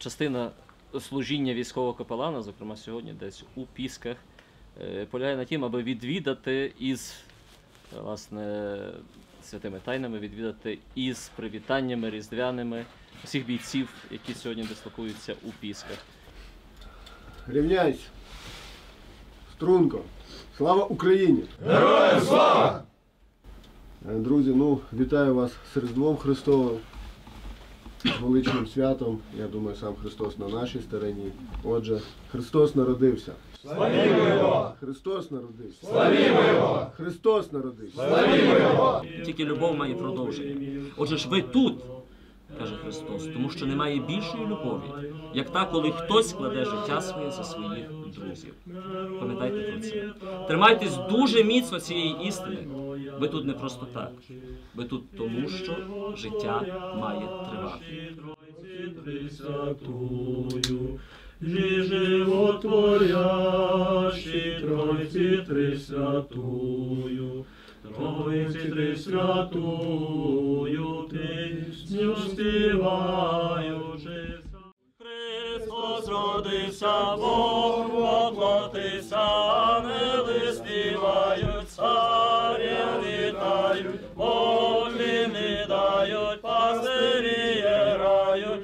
частина служіння військового капелана, зокрема сьогодні, десь у Пісках, е, полягає на тім, аби відвідати із е, власне святими тайнами, відвідати із привітаннями різдвяними всіх бійців, які сьогодні дислокуються у Пісках. Рівняйся. Струнко. Слава Україні! Героям слава! Друзі, ну вітаю вас з Різдвом Христовим, величним святом. Я думаю, сам Христос на нашій стороні. Отже, Христос народився. Славімо Його! Христос народився. Славімо Його! Христос народився. Тільки любов має продовження. Отже ж ви тут, каже Христос, тому що немає більшої любові, як та, коли хтось кладе життя своє за своїх друзів. Пам'ятайте про це. Тримайтесь дуже міцно цієї істини. Ви тут не просто так. Ви тут тому, що життя має тривати. Пресвятую, животворящий Тройці Пресвятую, Тройці Пресвятую, Ти співаючи. Христос родився, Бог воплотився, ангели співаються. Божі не дають, пастирі рають,